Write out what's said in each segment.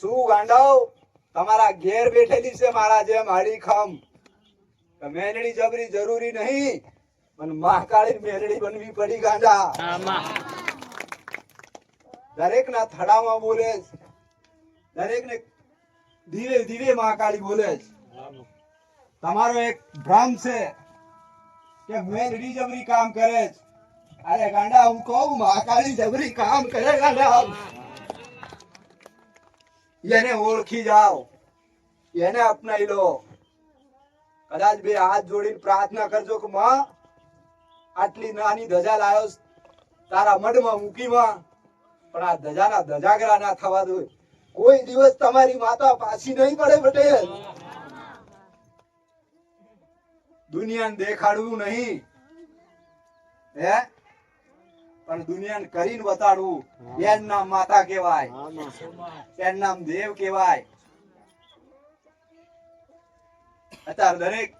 શું ગાંડાઓ તમારા ઘેર બેઠેલી છે મારા જેમ હાડી ખમ મેલડી જબરી જરૂરી નહીં, પણ મહાકાળી મેલડી બનવી પડી ગાંડા દરેક ના થડામાં બોલે. દરેક ને ધીરે ધીરે મહાકાળી બોલે. તમારો એક ભ્રમ છે કે મેલડી જબરી કામ કરે છે અરે ગાંડા, હું કહું, મહાકાળી જબરી કામ કરે ગાંડા. એને ઓળખી જાઓ. એને અપનાવી લો. કદાચ બે હાથ જોડીને પ્રાર્થના કરજો કે, માં, આટલી નાની ધજા લાયો તારા મઢમાં મૂકી માં. પણ આ ધજાના ધજાગરા ના થવા દો. કોઈ દિવસ તમારી માતા પાછી નહીં પડે પટેલ. દુનિયાને દેખાડવું નહીં. હે? પણ દુનિયાને કરીને બતાડવું એનું નામ માતા કહેવાય. એનું નામ દેવ કહેવાય. અત્યારે દરેક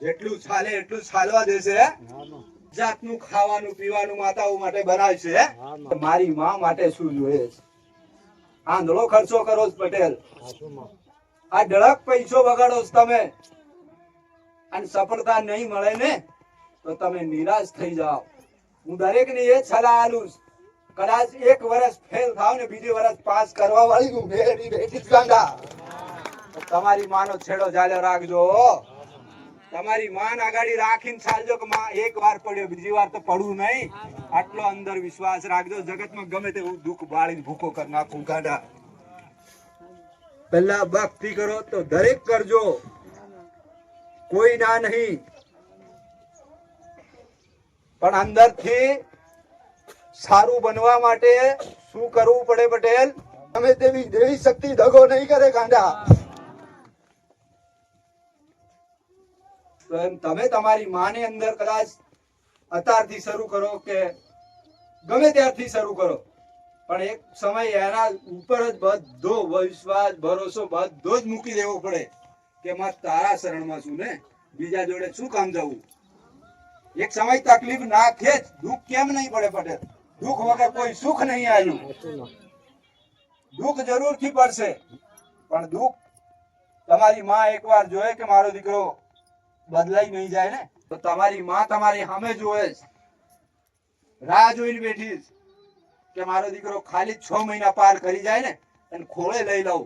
જેટલું ચાલે એટલું ચાલવા દેશે જાતનું ખાવાનું પીવાનું માતાઓ માટે બનાવે છે. મારી માં માટે શું જોઈએ આંધળો ખર્ચો કરો પટેલ. આ ડળક પૈસો બગાડો તમે. અને સફળતા નહીં મળે ને? તો તમે નિરાશ થઈ જાઓ. હું દરેક ને એ સલાહ આલું કદાચ એક વર્ષ ફેલ થાવ ને બીજી વર્ષ પાસ કરવા વાળી હું મેરી બેઠી ગાંડા. તમારી માનો છેડો જાળ્યો રાખજો. તમારી માન આગાડી રાખીને ચાલજો કે માં એક વાર પડ્યો, બીજી વાર તો પડવું નહીં. આટલો અંદર વિશ્વાસ રાખજો. જગતમાં ગમે તેવું દુઃખ બાળીને ભૂકો કરી નાખું ગાંડા. પહેલા ભક્તિ કરો તો દરેક કરજો. કોઈ ના નહીં. પણ અંદરથી સારું બનવા માટે શું કરવું પડે પટેલ? તમે તેવી દેવી શક્તિ દગો નહીં કરે ગાંડા તમે તમારી માની અંદર કદાચ અત્યારથી શરૂ કરો કે ગમે ત્યારથી શરૂ કરો. પણ એક સમય એના ઉપર જ બધો વિશ્વાસ ભરોસો બધો જ મૂકી દેવો પડે કે માં તારા શરણમાં છું ને? બીજા જોડે શું કામ જવું? એક સમય તકલીફ નાખે જ દુઃખ કેમ નહીં પડે પટેલ દુઃખ વગર કોઈ સુખ નહીં આવ્યું. દુઃખ જરૂરથી પડશે. પણ દુઃખ તમારી માં એકવાર જોયે કે મારો દીકરો બદલાઈ નહીં જાય ને, તો તમારી માં તમારી સામે જોવે રાહ જોઈને બેઠી કે મારો દીકરો ખાલી છ મહિના પાર કરી જાય ને અને ખોળે લઈ લઉં.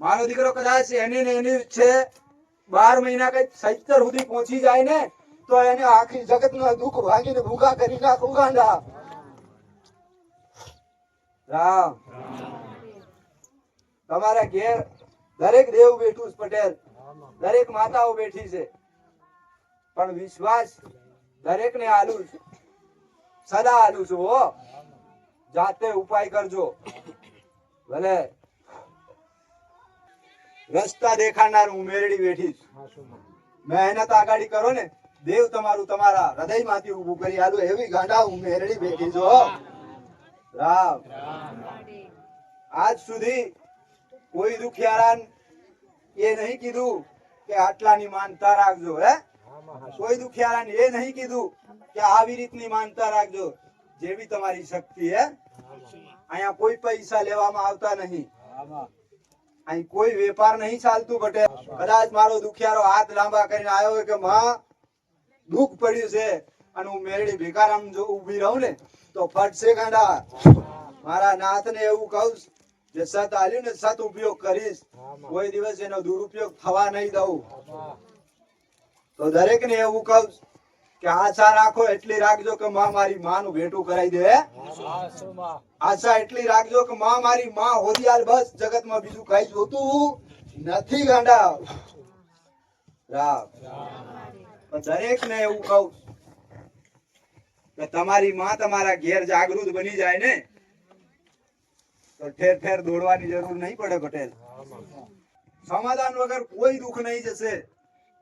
મારો દીકરો કદાચ એની ને એની છે બાર મહિના કઈ સત્તર સુધી પહોંચી જાય ને તો એને આખી જગત દુઃખ ભાગીને ભૂખા કરી નાખ, ઉગાંડા. રામ. તમારા ઘેર દરેક દેવ બેઠું પટેલ. દરેક માતાઓ બેઠી છે. પણ વિશ્વાસ દરેક ને આલું છું. સદા આલું છું, હો. જાતે ઉપાય કરજો. ભલે. રસ્તા દેખાડનાર હું મેરડી બેઠી છું. મહેનત આગાડી કરો ને. દેવ તમારું તમારા હૃદયમાંથી ઊભું કરી આલું, એવી ગાંડા હું મેરડી બેઠી છું રામ. આજ સુધી કોઈ દુખિયારાન એ નહીં કીધું કે આટલાની માનતા રાખજો, હે. કોઈ દુખિયારાન એ નહીં કીધું કે આવી રીતની માનતા રાખજો, જેવી તમારી શક્તિ, હે. અહીંયા કોઈ પૈસા લેવામાં આવતા નહીં. અહીં કોઈ વેપાર નહીં ચાલતું બટે કદાચ મારો દુખિયારો હાથ લાંબા કરીને આવ્યો કે, માં દુઃખ પડ્યું છે અને હું મેરડી આમ જો ઊભી રહું ને, તો ફટશે ગાંડા. મારા નાથને એવું કહું જે સત આલ્યું ને સત ઉપયોગ કરીશ, કોઈ દિવસ એનો દુરુપયોગ થવા નહીં દઉં. તો દરેક ને એવું કહું કે આશા રાખો, એટલી રાખજો કે માં મારી માનું ભેટું કરાવી દે? આશા એટલી રાખજો કે માં મારી માં હોદિયાલ બસ જગતમાં બીજું કઈ જોતું નથી ગાંડા. રામ. પણ દરેક ને એવું કહું કે તમારી માં તમારા ઘેર જાગૃત બની જાય ને, તો ઠેર ઠેર દોડવાની જરૂર નહીં પડે પટેલ. સમાધાન વગર કોઈ દુઃખ નહીં જશે.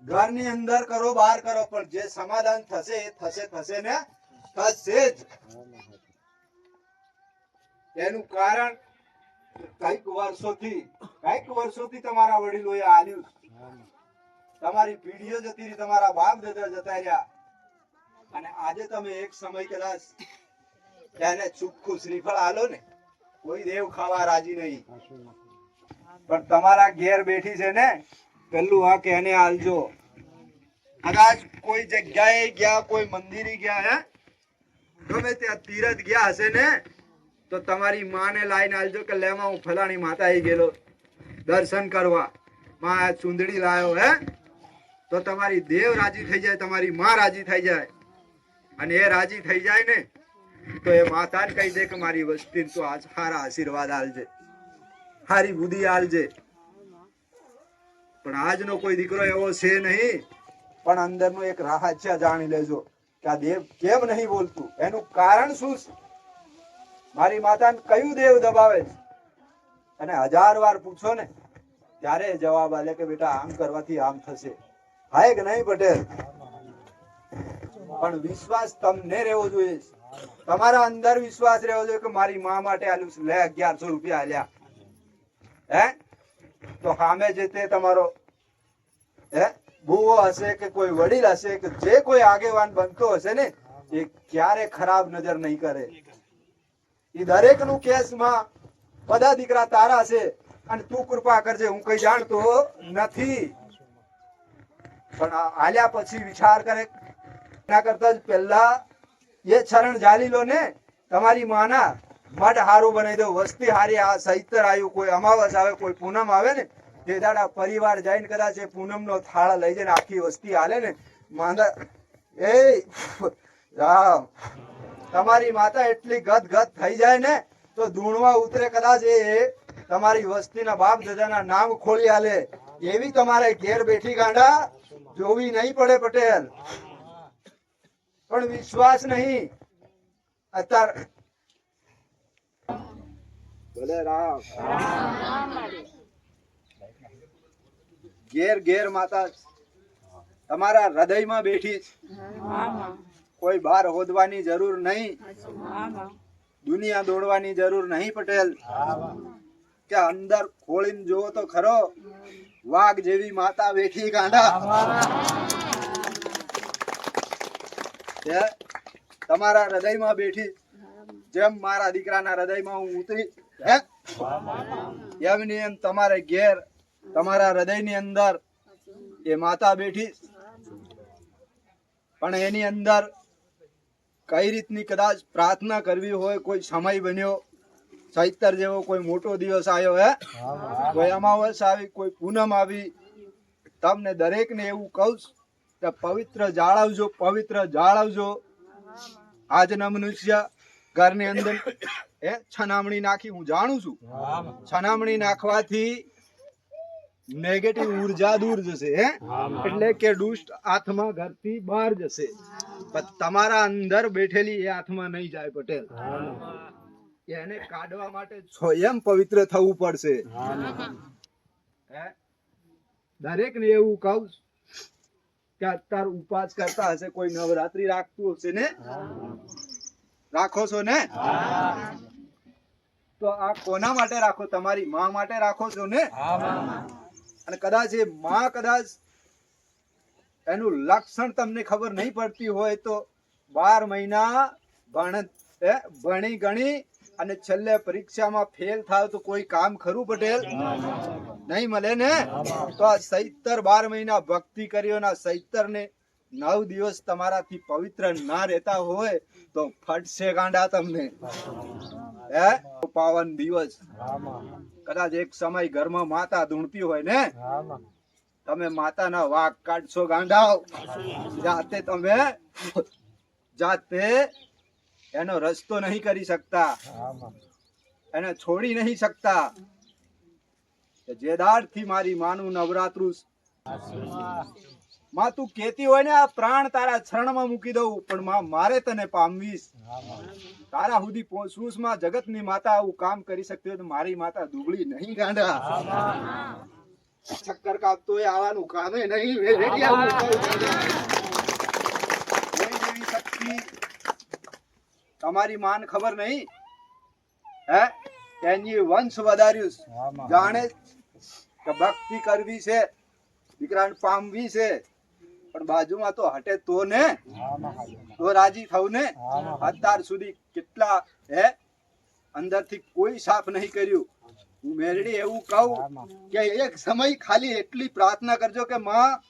ઘરની અંદર કરો, બહાર કરો, પણ જે સમાધાન થશે એ થશે થશે ને, થશે જ. એનું કારણ કંઈક વર્ષોથી કંઈક વર્ષોથી તમારા વડીલોએ આલ્યું. તમારી પીઢીઓ જતી રહી તમારા બાપ દાદા જતા રહ્યા. અને આજે તમે એક સમય કદાચ એને ચૂપકું શ્રીફળ આલો ને, કોઈ દેવ ખાવા રાજી નહીં. પણ તમારા ઘેર બેઠી છે ને, પેલું આ કે એને આલજો. કદાચ કોઈ જગ્યાએ ગયા, કોઈ મંદિરે ગયા, હે? ગમે ત્યાં તીરથ ગયા હશે ને, તો તમારી માને લાઈને આલજો કે લેમાં હું ફલાણી માતા ગયેલો. દર્શન કરવા. માં ચુંદડી લાયો, હે? તો તમારી દેવ રાજી થઈ જાય, તમારી માં રાજી થઈ જાય. અને એ રાજી થઈ જાય ને, તો એ માતાને કહી દે કે મારી વસ્તી તો સારા આશીર્વાદ આલજે સારી બુદ્ધિ આલજે પણ આજનો કોઈ દીકરો એવો છે નહીં, પણ અંદરનો એક રહસ્ય જાણી લેજો કે આ દેવ કેમ નહીં બોલતું? એનું કારણ શું છે? મારી માતાને કયું દેવ દબાવે છે? અને હજાર વાર પૂછો ને, ત્યારે જવાબ આલે કે બેટા આમ કરવાથી આમ થશે. હાય કે નહીં પટેલ? પણ વિશ્વાસ તમને રહેવો જોઈએ. તમારા અંદર વિશ્વાસ રહેવો જોઈએ કે મારી મા માટે આલ્યું લે, અગિયારસો રૂપિયા આલ્યા. હે? તો સામે જે તે તમારો, હે? ભૂવો હશે કે કોઈ વડીલ હશે કે જે કોઈ આગેવાન બનતો હશે ને, એ ક્યારે ખરાબ નજર નહીં કરે. એ દરેકનું કેસમાં બધા દીકરા તારા છે. અને તું કૃપા કરજે, હું કઈ જાણતો નથી. પણ આલ્યા પછી વિચાર કરે, એના કરતા પહેલા એ ચરણ જાલી લો ને તમારી માના મઢ હારું બનાવી દો, વસ્તી હારી, આ સૈતર આવ્યું કોઈ અમાવસ આવે, કોઈ પૂનમ આવે ને તે દાડા પરિવાર જઈને કદાચ એ પૂનમ નો થાળ લઈ જઈને આખી વસ્તી હાલે ને, માંદા એ તમારી માતા એટલી ગદ ગદ થઈ જાય ને, તો ધૂણવા ઉતરે કદાચ એ તમારી વસ્તીના બાપ દાદાના નામ ખોલી આલે. એવી તમારે ઘેર બેઠી ગાંડા જોવી નહીં પડે પટેલ. પણ વિશ્વાસ નહીં. અત્યારે ભલે રામ. ઘેર ઘેર માતા તમારા હૃદયમાં બેઠી કોઈ બહાર હોદવાની જરૂર નહીં. દુનિયા દોડવાની જરૂર નહીં પટેલ. કે અંદર ખોળીને જોવો તો ખરો. વાઘ જેવી માતા બેઠી ગાંડા. હે? તમારા હૃદયમાં બેઠી. જેમ મારા દીકરાના હૃદયમાં હું ઉતરી. હે? એમની એમ તમારે ઘેર તમારા હૃદયની અંદર એ માતા બેઠી. પણ એની અંદર કઈ રીતની કદાચ પ્રાર્થના કરવી હોય કોઈ સમય બન્યો ચૈતર જેવો કોઈ મોટો દિવસ આવ્યો હે? કોઈ અમાવસ આવી, કોઈ પૂનમ આવી. તમને દરેકને એવું કહું કે પવિત્ર જાળવજો પવિત્ર જાળવજો. આજના મનુષ્ય ઘરની અંદર એ છનામણી નાખી, હું જાણું છું. છનામણી નાખવાથી નેગેટિવ ઊર્જા દૂર જશે, હે? એટલે કે દુષ્ટ આત્મા ઘરથી બહાર જશે. પણ તમારા અંદર બેઠેલી એ આત્મા નહીં જાય પટેલ. એને કાઢવા માટે સ્વયં પવિત્ર થવું પડશે. દરેક ને એવું કહું કે અત્યારે ઉપવાસ કરતા હશે કોઈ નવરાત્રી રાખતું હશે ને? રાખો છો ને? તો આ કોના માટે રાખો? તમારી માં માટે રાખો છો ને? અને કદાચ એ માં કદાચ એનું લક્ષણ તમને ખબર નહીં પડતી હોય તો બાર મહિના ભણ એ ભણી ગણી અને છેલ્લે પરીક્ષામાં ફેલ થાવ તો કોઈ કામ ખરું પટેલ? નહીં મળે ને? તો આ સૈતર બાર મહિના ભક્તિ કર્યોના સૈતર ને નવ દિવસ તમારાથી પવિત્ર ના રહેતા હોય તો ફટશે ગાંડા તમને. હે? પાવન દિવસ. કદાચ એક સમય ઘરમાં માતા ધૂણતી હોય ને? તમે માતાના વાઘ કાઢશો ગાંડાઓ. જાતે તમે જાતે એનો રસ્તો નહીં કરી શકતા. એને છોડી નહીં શકતા. કે જે દાડથી મારી માનું નવરાત્રુ માં તું કેતી હોય ને આ પ્રાણ તારા શરણમાં મૂકી દઉં, પણ માં મારે તને પામવીશ. તારા સુધી પહોંચવું માં જગતની માતા આવું કામ કરી શકતી હોય તો મારી માતા દુબળી નહીં ગાંડા. ચક્કર કાપતો એ આવવાનું કામે નહીં શક્તિ. તમારી માન ખબર નહીં? હે? એની વંશ વધાર્યું? જાણે કે ભક્તિ કરવી છે દીકરાને પામવી છે પણ બાજુમાં તો હટે તો ને? તો રાજી થવું ને? અત્યાર સુધી કેટલા હે? અંદરથી કોઈ સાફ નહીં કર્યું. હું મેરડી એવું કહું કે એક સમય ખાલી એટલી પ્રાર્થના કરજો કે માં